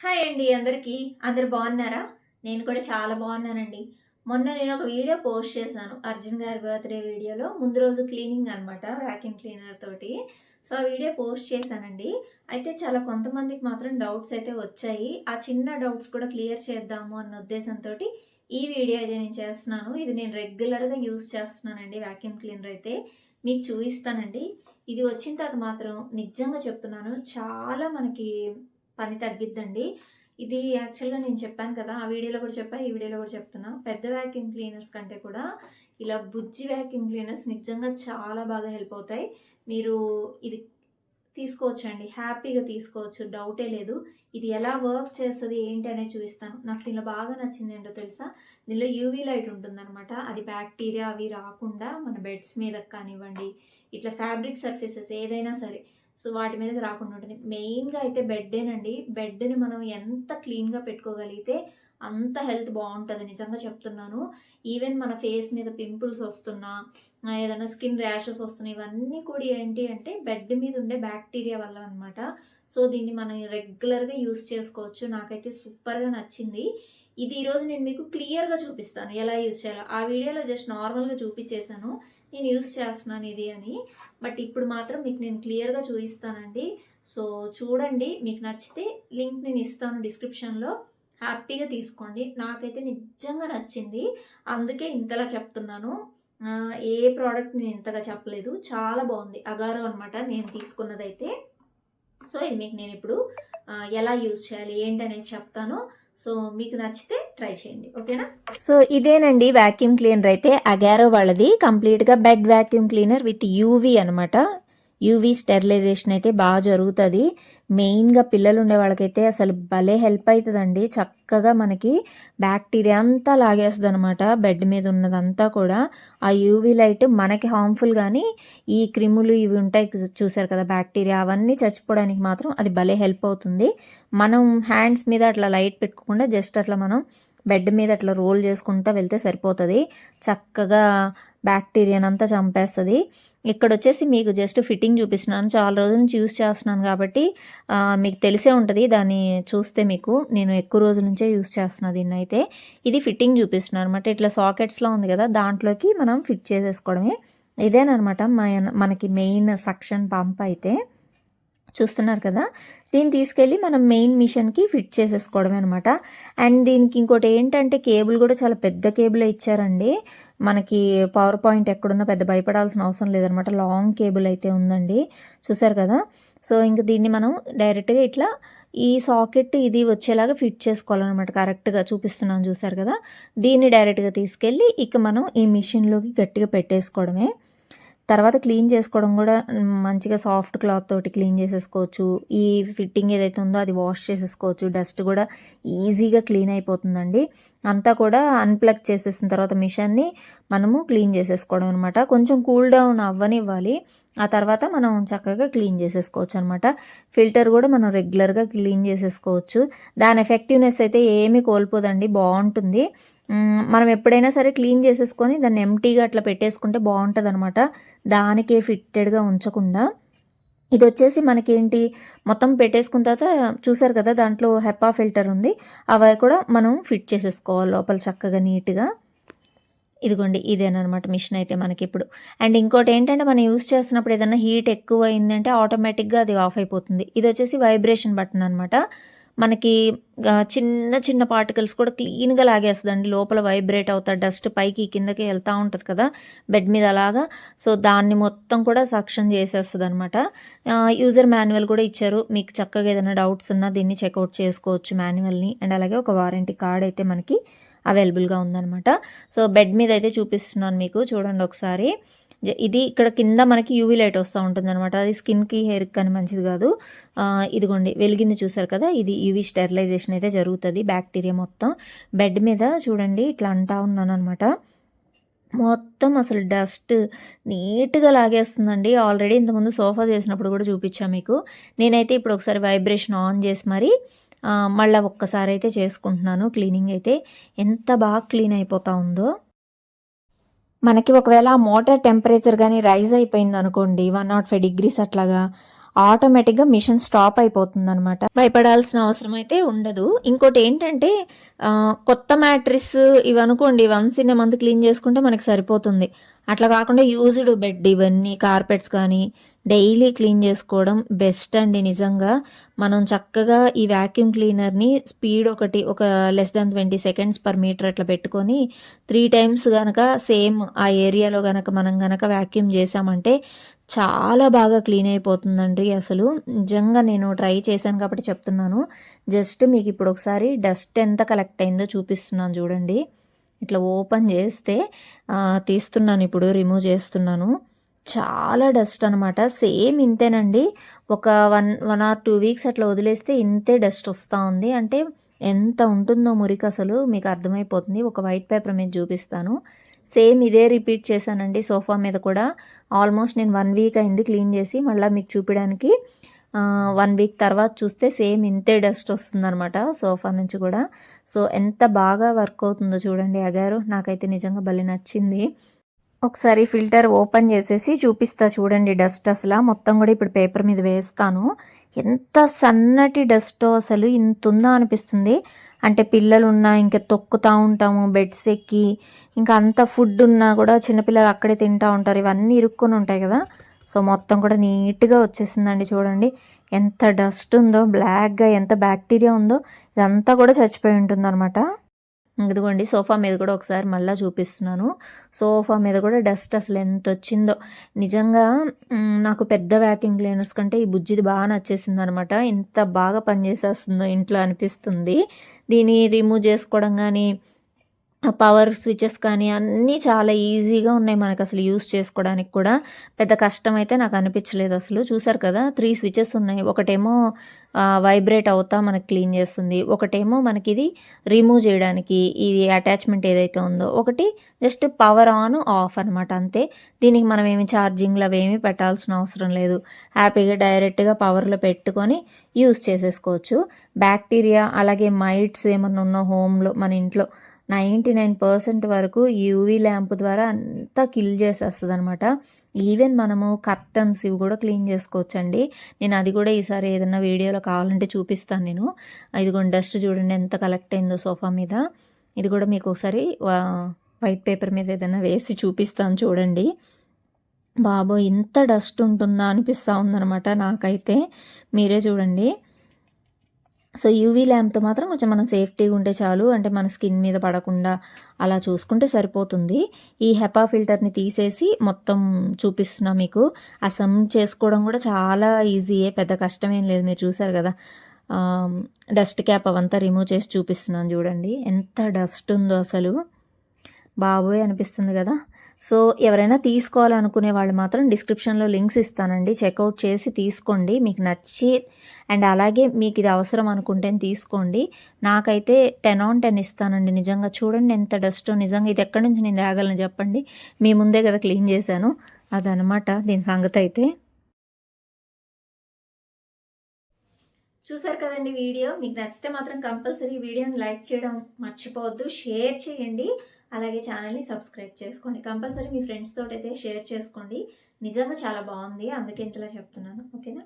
Hi అండి అందరికీ. అందరు బాగున్నారా? నేను కూడా చాలా బాగున్నానండి. మొన్న నేను ఒక వీడియో పోస్ట్ చేశాను అర్జున్ గారి బర్త్డే వీడియోలో. ముందు రోజు క్లీనింగ్ అనమాట వ్యాక్యూమ్ క్లీనర్ తోటి. సో ఆ వీడియో పోస్ట్ చేశానండి. అయితే చాలా కొంతమందికి మాత్రం డౌట్స్ అయితే వచ్చాయి. ఆ చిన్న డౌట్స్ కూడా క్లియర్ చేద్దాము అన్న ఉద్దేశంతో ఈ వీడియో అయితే నేను చేస్తున్నాను. ఇది నేను రెగ్యులర్గా యూస్ చేస్తున్నానండి వ్యాక్యూమ్ క్లీనర్ అయితే. మీకు చూపిస్తానండి. ఇది వచ్చిన తర్వాత మాత్రం నిజంగా చెప్తున్నాను చాలా మనకి పని తగ్గిద్దండి. ఇది యాక్చువల్గా నేను చెప్పాను కదా ఆ వీడియోలో కూడా చెప్పా ఈ వీడియోలో కూడా చెప్తున్నా. పెద్ద వ్యాక్యూమ్ క్లీనర్స్ కంటే కూడా ఇలా బుజ్జి వ్యాక్యూమ్ క్లీనర్స్ నిజంగా చాలా బాగా హెల్ప్ అవుతాయి. మీరు ఇది తీసుకోవచ్చండి. హ్యాపీగా తీసుకోవచ్చు. డౌటే లేదు. ఇది ఎలా వర్క్ చేస్తుంది ఏంటి అనేది చూపిస్తాను. నాకు దీనిలో బాగా నచ్చింది ఏంటో తెలుసా? దీనిలో యూవీ లైట్ ఉంటుందన్నమాట. అది బ్యాక్టీరియా అవి రాకుండా మన బెడ్స్ మీద కానివ్వండి ఇట్లా ఫ్యాబ్రిక్ సర్ఫేసెస్ ఏదైనా సరే సో వాటి మీద రాకుండా ఉంటుంది. మెయిన్గా అయితే బెడ్డేనండి. బెడ్ని మనం ఎంత క్లీన్గా పెట్టుకోగలిగితే అంత హెల్త్ బాగుంటుంది. నిజంగా చెప్తున్నాను. ఈవెన్ మన ఫేస్ మీద పింపుల్స్ వస్తున్నా ఏదైనా స్కిన్ ర్యాషెస్ వస్తున్నాయి ఇవన్నీ కూడా ఏంటి అంటే బెడ్ మీద ఉండే బ్యాక్టీరియా వల్ల అనమాట సో దీన్ని మనం రెగ్యులర్గా యూస్ చేసుకోవచ్చు. నాకైతే సూపర్గా నచ్చింది. ఇది ఈరోజు నేను మీకు క్లియర్గా చూపిస్తాను. ఎలా యూజ్ చేయాలో. ఆ వీడియోలో జస్ట్ నార్మల్గా చూపించేశాను. నేను యూస్ చేస్తున్నాను ఇది అని. బట్ ఇప్పుడు మాత్రం మీకు నేను క్లియర్గా చూపిస్తానండి. సో చూడండి. మీకు నచ్చితే లింక్ నేను ఇస్తాను డిస్క్రిప్షన్లో హ్యాపీగా తీసుకోండి. నాకైతే నిజంగా నచ్చింది. అందుకే ఇంతలా చెప్తున్నాను. ఏ ప్రోడక్ట్ నేను ఇంతగా చెప్పలేదు. చాలా బాగుంది. అగారో అనమాట నేను తీసుకున్నదైతే. సో ఇది మీకు నేను ఇప్పుడు ఎలా యూజ్ చేయాలి ఏంటనేది చెప్తాను. సో మీకు నచ్చితే ట్రై చేయండి. ఓకేనా? సో ఇదేనండి వ్యాక్యూమ్ క్లీనర్ అయితే అగారో వాళ్ళది. కంప్లీట్గా bed vacuum cleaner with UV అనమాట యూవీ స్టెరిలైజేషన్ అయితే బాగా జరుగుతుంది. మెయిన్గా పిల్లలు ఉండే వాళ్ళకైతే అసలు భలే హెల్ప్ అవుతుందండి చక్కగా మనకి బ్యాక్టీరియా అంతా లాగేస్తుంది అనమాట బెడ్ మీద ఉన్నదంతా కూడా. ఆ యూవీ లైట్ మనకి హార్మ్ఫుల్ కానీ ఈ క్రిములు ఇవి ఉంటాయి చూసారు కదా బ్యాక్టీరియా అవన్నీ చచ్చిపోవడానికి మాత్రం అది భలే హెల్ప్ అవుతుంది. మనం హ్యాండ్స్ మీద అట్లా లైట్ పెట్టుకోకుండా జస్ట్ అట్లా మనం బెడ్ మీద అట్లా రోల్ చేసుకుంటూ వెళ్తే సరిపోతుంది. చక్కగా బ్యాక్టీరియానంతా చంపేస్తుంది. ఇక్కడ వచ్చేసి మీకు జస్ట్ ఫిట్టింగ్ చూపిస్తున్నాను. చాలా రోజుల నుంచి యూస్ చేస్తున్నాను కాబట్టి మీకు తెలిసే ఉంటుంది. దాన్ని చూస్తే మీకు నేను ఎక్కువ రోజుల నుంచే యూస్ చేస్తున్నా దీన్ని అయితే ఇది ఫిట్టింగ్ చూపిస్తున్నాను అనమాట. ఇట్లా సాకెట్స్లో ఉంది కదా దాంట్లోకి మనం ఫిట్ చేసేసుకోవడమే. ఇదేనమాట మనకి మెయిన్ సక్షన్ పంప్ అయితే. చూస్తున్నారు కదా దీన్ని తీసుకెళ్ళి మనం మెయిన్ మిషన్కి ఫిట్ చేసేసుకోవడమే అనమాట అండ్ దీనికి ఇంకోటి ఏంటంటే కేబుల్ కూడా చాలా పెద్ద కేబుల్ ఇచ్చారండి. మనకి పవర్ పాయింట్ ఎక్కడున్నా పెద్ద భయపడాల్సిన అవసరం లేదనమాట లాంగ్ కేబుల్ అయితే ఉందండి. చూసారు కదా? సో ఇంక దీన్ని మనం డైరెక్ట్గా ఇట్లా ఈ సాకెట్ ఇది వచ్చేలాగా ఫిట్ చేసుకోవాలన్నమాట. కరెక్ట్గా చూపిస్తున్నాను చూసారు కదా? దీన్ని డైరెక్ట్గా తీసుకెళ్ళి ఇక మనం ఈ మిషన్లోకి గట్టిగా పెట్టేసుకోవడమే. తర్వాత క్లీన్ చేసుకోవడం కూడా మంచిగా సాఫ్ట్ క్లాత్ తోటి క్లీన్ చేసేసుకోవచ్చు. ఈ ఫిట్టింగ్ ఏదైతే ఉందో అది వాష్ చేసేసుకోవచ్చు. డస్ట్ కూడా ఈజీగా క్లీన్ అయిపోతుందండి. అంతా కూడా అన్ప్లగ్ చేసేసిన తర్వాత మిషన్ని మనము క్లీన్ చేసేసుకోవడం అనమాట కొంచెం కూల్ డౌన్ అవ్వనివ్వాలి. ఆ తర్వాత మనం చక్కగా క్లీన్ చేసేసుకోవచ్చు అనమాట ఫిల్టర్ కూడా మనం రెగ్యులర్గా క్లీన్ చేసేసుకోవచ్చు. దాని ఎఫెక్టివ్నెస్ అయితే ఏమీ కోల్పోదండి. బాగుంటుంది. మనం ఎప్పుడైనా సరే క్లీన్ చేసేసుకొని దాన్ని ఎంటీగా అట్లా పెట్టేసుకుంటే బాగుంటుంది అనమాట దానికే ఫిట్టెడ్గా ఉంచకుండా. ఇది వచ్చేసి మనకేంటి మొత్తం పెట్టేసుకున్న తర్వాత చూసారు కదా దాంట్లో హెప్పా ఫిల్టర్ ఉంది. అవి కూడా మనం ఫిట్ చేసేసుకోవాలి లోపల చక్కగా నీట్గా. ఇదిగోండి ఇదేనమాట మిషన్ అయితే మనకి ఇప్పుడు అండ్ ఇంకోటి ఏంటంటే మనం యూస్ చేస్తున్నప్పుడు ఏదైనా హీట్ ఎక్కువ అయిందంటే ఆటోమేటిక్గా అది ఆఫ్ అయిపోతుంది. ఇది వచ్చేసి వైబ్రేషన్ బటన్ అనమాట మనకి చిన్న చిన్న పార్టికల్స్ కూడా క్లీన్గా లాగేస్తుందండి. లోపల వైబ్రేట్ అవుతా డస్ట్ పైకి కిందకి వెళ్తూ ఉంటుంది కదా బెడ్ మీద అలాగా. సో దాన్ని మొత్తం కూడా సక్షన్ చేసేస్తుంది అనమాట యూజర్ మాన్యువల్ కూడా ఇచ్చారు. మీకు చక్కగా ఏదైనా డౌట్స్ ఉన్నా దీన్ని చెక్అవుట్ చేసుకోవచ్చు మాన్యువల్ని. అండ్ అలాగే ఒక వారంటీ కార్డ్ అయితే మనకి అవైలబుల్గా ఉందన్నమాట. సో బెడ్ మీద అయితే చూపిస్తున్నాను మీకు. చూడండి ఒకసారి. ఇది ఇక్కడ కింద మనకి యూవీ లైట్ వస్తూ ఉంటుంది అనమాట అది స్కిన్కి హెయిర్కి కానీ మంచిది కాదు. ఇదిగోండి వెలిగింది చూసారు కదా? ఇది యూవీ స్టెరిలైజేషన్ అయితే జరుగుతుంది బ్యాక్టీరియా మొత్తం. బెడ్ మీద చూడండి ఇట్లా అంటా ఉన్నాను అనమాట మొత్తం అసలు డస్ట్ నీట్గా లాగేస్తుందండి. ఆల్రెడీ ఇంతకుముందు సోఫా చేసినప్పుడు కూడా చూపించాను మీకు. నేనైతే ఇప్పుడు ఒకసారి వైబ్రేషన్ ఆన్ చేసి మరి మళ్ళీ ఒక్కసారి అయితే చేసుకుంటున్నాను క్లీనింగ్ అయితే. ఎంత బాగా క్లీన్ అయిపోతా ఉందో. మనకి ఒకవేళ ఆ మోటార్ టెంపరేచర్ కానీ రైజ్ అయిపోయింది అనుకోండి వన్ నాట్ ఫైవ్ డిగ్రీస్ అట్లాగా ఆటోమేటిక్గా మిషన్ స్టాప్ అయిపోతుంది అనమాట భయపడాల్సిన అవసరం అయితే ఉండదు. ఇంకోటి ఏంటంటే కొత్త మ్యాట్రిస్ ఇవి అనుకోండి వన్స్ ఇన్ మంత్ క్లీన్ చేసుకుంటే మనకి సరిపోతుంది. అట్లా కాకుండా యూజ్డ్ బెడ్ ఇవన్నీ కార్పెట్స్ కానీ డైలీ క్లీన్ చేసుకోవడం బెస్ట్ అండి నిజంగా. మనం చక్కగా ఈ వ్యాక్యూమ్ క్లీనర్ని స్పీడ్ ఒకటి ఒక less than twenty seconds per metre అట్లా పెట్టుకొని త్రీ టైమ్స్ కనుక సేమ్ ఆ ఏరియాలో కనుక మనం కనుక వ్యాక్యూమ్ చేసామంటే చాలా బాగా క్లీన్ అయిపోతుందండి అసలు. నిజంగా నేను ట్రై చేశాను కాబట్టి చెప్తున్నాను. జస్ట్ మీకు ఇప్పుడు ఒకసారి డస్ట్ ఎంత కలెక్ట్ అయిందో చూపిస్తున్నాను చూడండి. ఇట్లా ఓపెన్ చేస్తే తీస్తున్నాను ఇప్పుడు రిమూవ్ చేస్తున్నాను. చాలా డస్ట్ అనమాట సేమ్ ఇంతేనండి. ఒక one one or two weeks అట్లా వదిలేస్తే ఇంతే డస్ట్ వస్తూ ఉంది. అంటే ఎంత ఉంటుందో మురికి అసలు మీకు అర్థమైపోతుంది. ఒక వైట్ పేపర్ మీద చూపిస్తాను. సేమ్ ఇదే రిపీట్ చేశానండి సోఫా మీద కూడా. ఆల్మోస్ట్ నేను వన్ వీక్ అయింది క్లీన్ చేసి మళ్ళీ మీకు చూపించడానికి వన్ వీక్ తర్వాత చూస్తే సేమ్ ఇంతే డస్ట్ వస్తుందన్నమాట సోఫా నుంచి కూడా. సో ఎంత బాగా వర్క్ అవుతుందో చూడండి అగారు. నాకైతే నిజంగా భలే నచ్చింది. ఒకసారి ఫిల్టర్ ఓపెన్ చేసేసి చూపిస్తా చూడండి డస్ట్ అసలు. మొత్తం కూడా ఇప్పుడు పేపర్ మీద వేస్తాను. ఎంత సన్నటి డస్ట్ అసలు ఇంత ఉందా అనిపిస్తుంది. అంటే పిల్లలు ఉన్నా ఇంకా తొక్కుతూ ఉంటాము బెడ్స్ ఎక్కి ఇంకా అంత ఫుడ్ ఉన్నా కూడా చిన్నపిల్లలు అక్కడే తింటూ ఉంటారు. ఇవన్నీ ఇరుక్కొని ఉంటాయి కదా. సో మొత్తం కూడా నీట్గా వచ్చేసిందండి చూడండి. ఎంత డస్ట్ ఉందో బ్లాక్గా ఎంత బ్యాక్టీరియా ఉందో ఇదంతా కూడా చచ్చిపోయి ఉంటుందన్నమాట. ఇదిగోండి సోఫా మీద కూడా ఒకసారి మళ్ళీ చూపిస్తున్నాను. సోఫా మీద కూడా డస్ట్ అసలు ఎంత వచ్చిందో. నిజంగా నాకు పెద్ద వ్యాక్యూమ్ క్లీనర్స్ కంటే ఈ బుజ్జిది బాగా నచ్చేసింది అనమాట ఇంత బాగా పనిచేసేస్తుందో ఇంట్లో అనిపిస్తుంది. దీన్ని రిమూవ్ చేసుకోవడం కానీ పవర్ స్విచెస్ కానీ అన్నీ చాలా ఈజీగా ఉన్నాయి మనకు అసలు యూస్ చేసుకోవడానికి కూడా. పెద్ద కష్టం అయితే నాకు అనిపించలేదు అసలు. చూసారు కదా త్రీ స్విచెస్ ఉన్నాయి. ఒకటేమో వైబ్రేట్ అవుతా మనకి క్లీన్ చేస్తుంది. ఒకటేమో మనకి ఇది రిమూవ్ చేయడానికి ఇది అటాచ్మెంట్ ఏదైతే ఉందో. ఒకటి జస్ట్ పవర్ ఆన్ ఆఫ్ అనమాట అంతే. దీనికి మనం ఏమి ఛార్జింగ్లు అవి ఏమి పెట్టాల్సిన అవసరం లేదు. హ్యాపీగా డైరెక్ట్గా పవర్లో పెట్టుకొని యూస్ చేసేసుకోవచ్చు. బ్యాక్టీరియా అలాగే మైట్స్ ఏమన్నా ఉన్న హోమ్లో మన ఇంట్లో నైంటీ నైన్ పర్సెంట్ వరకు యూవీ ల్యాంప్ ద్వారా అంతా కిల్ చేసేస్తుంది అనమాట ఈవెన్ మనము కర్టన్స్ ఇవి కూడా క్లీన్ చేసుకోవచ్చండి. నేను అది కూడా ఈసారి ఏదైనా వీడియోలో కావాలంటే చూపిస్తాను నేను. ఇదిగోండి డస్ట్ చూడండి ఎంత కలెక్ట్ అయిందో సోఫా మీద. ఇది కూడా మీకు ఒకసారి వైట్ పేపర్ మీద ఏదైనా వేసి చూపిస్తాను చూడండి. బాబో ఇంత డస్ట్ ఉంటుందా అనిపిస్తూ ఉందనమాట నాకైతే. మీరే చూడండి. సో యూవీ ల్యాంప్తో మాత్రం కొంచెం మనం సేఫ్టీగా ఉంటే చాలు. అంటే మన స్కిన్ మీద పడకుండా అలా చూసుకుంటే సరిపోతుంది. ఈ హెపా ఫిల్టర్ని తీసేసి మొత్తం చూపిస్తున్నా మీకు. ఆ సమ్ చేసుకోవడం కూడా చాలా ఈజీయే పెద్ద కష్టమేం లేదు. మీరు చూసారు కదా? డస్ట్ క్యాప్ అవంతా రిమూవ్ చేసి చూపిస్తున్నాను చూడండి. ఎంత డస్ట్ ఉందో అసలు. బాబోయ్ అనిపిస్తుంది కదా? సో ఎవరైనా తీసుకోవాలనుకునే వాళ్ళు మాత్రం డిస్క్రిప్షన్లో లింక్స్ ఇస్తానండి. చెక్అవుట్ చేసి తీసుకోండి. మీకు నచ్చి అండ్ అలాగే మీకు ఇది అవసరం అనుకుంటే తీసుకోండి. నాకైతే టెన్ ఆన్ టెన్ ఇస్తానండి. నిజంగా చూడండి ఎంత డస్ట్. నిజంగా ఇది ఎక్కడి నుంచి నేను తేగలను చెప్పండి. మీ ముందే కదా క్లీన్ చేశాను. అదనమాట దీని సంగతి అయితే. చూసారు కదండి వీడియో. మీకు నచ్చితే మాత్రం కంపల్సరీ వీడియోని లైక్ చేయడం మర్చిపోవద్దు. షేర్ చేయండి. అలాగే ఛానల్ని సబ్స్క్రైబ్ చేసుకోండి. కంపల్సరీ మీ ఫ్రెండ్స్ తోటి అయితే షేర్ చేసుకోండి. నిజంగా చాలా బాగుంది. అందుకే ఇంతలా చెప్తున్నాను. ఓకేనా?